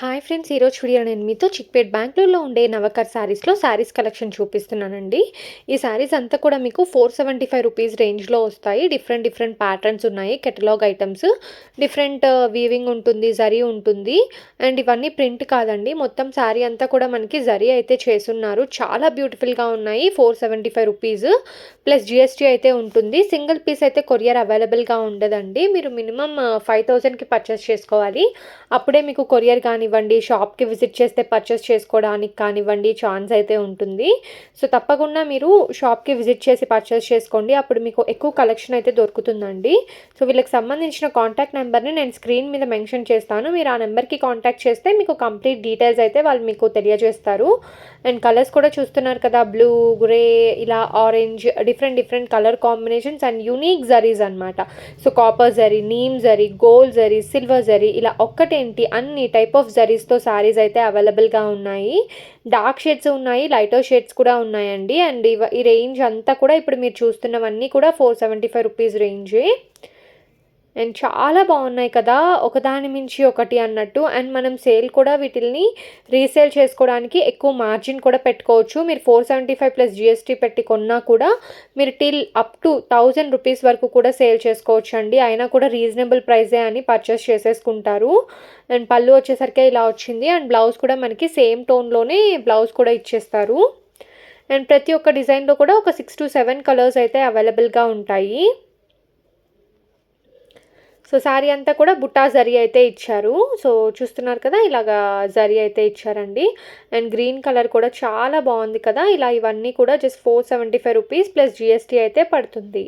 Hi friends ఈరోజు video నేను మీతో చిక్పేట్ బెంగళూరులో ఉండే నవకర్ శారీస్లో శారీస్ కలెక్షన్ చూపిస్తున్నానండి. ఈ శారీస్ అంతా కూడా మీకు ఫోర్ సెవెంటీ ఫైవ్ రూపీస్ రేంజ్లో వస్తాయి. డిఫరెంట్ డిఫరెంట్ ప్యాటర్న్స్ ఉన్నాయి. Catalogue items different uh, weaving ఉంటుంది జరీ ఉంటుంది. అండ్ ఇవన్నీ ప్రింట్ కాదండి. మొత్తం శారీ అంతా కూడా మనకి జరీ అయితే చేసున్నారు చాలా బ్యూటిఫుల్గా ఉన్నాయి. Four seventy five rupees plus GST అయితే ఉంటుంది. సింగిల్ పీస్ అయితే కొరియర్ అవైలబుల్గా ఉండదండి. మీరు మినిమం ఫైవ్ థౌజండ్కి పర్చేస్ చేసుకోవాలి. అప్పుడే మీకు కొరియర్ కానీ కానివ్వండి షాప్కి విజిట్ చేస్తే పర్చేస్ చేసుకోవడానికి కానివ్వండి ఛాన్స్ అయితే ఉంటుంది. సో తప్పకుండా మీరు షాప్కి విజిట్ చేసి పర్చేస్ చేసుకోండి. అప్పుడు మీకు ఎక్కువ కలెక్షన్ అయితే దొరుకుతుందండి. సో వీళ్ళకి సంబంధించిన కాంటాక్ట్ నెంబర్ని నేను స్క్రీన్ మీద మెన్షన్ చేస్తాను. మీరు ఆ నెంబర్కి కాంటాక్ట్ చేస్తే మీకు కంప్లీట్ డీటెయిల్స్ అయితే వాళ్ళు మీకు తెలియజేస్తారు. అండ్ కలర్స్ కూడా చూస్తున్నారు కదా బ్లూ గ్రే ఇలా orange different different colour combinations and unique zaris అనమాట so copper zari neem zari gold zari silver zari ఇలా ఒక్కటేంటి అన్ని టైప్ ఆఫ్ జరీస్తో శారీస్ అయితే అవైలబుల్గా ఉన్నాయి. డార్క్ షేడ్స్ ఉన్నాయి లైటో షేడ్స్ కూడా ఉన్నాయండి. అండ్ ఈ రేంజ్ అంతా కూడా ఇప్పుడు మీరు చూస్తున్నవన్నీ కూడా ఫోర్ సెవెంటీ ఫైవ్ రూపీస్ రేంజే అండ్ చాలా బాగున్నాయి కదా ఒకదాని మించి ఒకటి అన్నట్టు. అండ్ మనం సేల్ కూడా వీటిల్ని రీసేల్ చేసుకోవడానికి ఎక్కువ మార్జిన్ కూడా పెట్టుకోవచ్చు. మీరు four seventy five plus GST పెట్టి కొన్నా కూడా మీరు till up to thousand rupees వరకు కూడా సేల్ చేసుకోవచ్చు అండి. అయినా కూడా రీజనబుల్ ప్రైజే అని పర్చేస్ చేసేసుకుంటారు. అండ్ పళ్ళు వచ్చేసరికి ఇలా వచ్చింది. అండ్ బ్లౌజ్ కూడా మనకి సేమ్ టోన్లోనే బ్లౌజ్ కూడా ఇచ్చేస్తారు. అండ్ ప్రతి ఒక్క డిజైన్లో కూడా ఒక సిక్స్ టు సెవెన్ కలర్స్ అయితే అవైలబుల్గా ఉంటాయి. సో శారీ అంతా కూడా బుట్టా జరీ అయితే ఇచ్చారు. సో చూస్తున్నారు కదా ఇలాగా జరీ అయితే ఇచ్చారండి. అండ్ గ్రీన్ కలర్ కూడా చాలా బాగుంది కదా ఇలా ఇవన్నీ కూడా just four seventy five rupees plus GST అయితే పడుతుంది.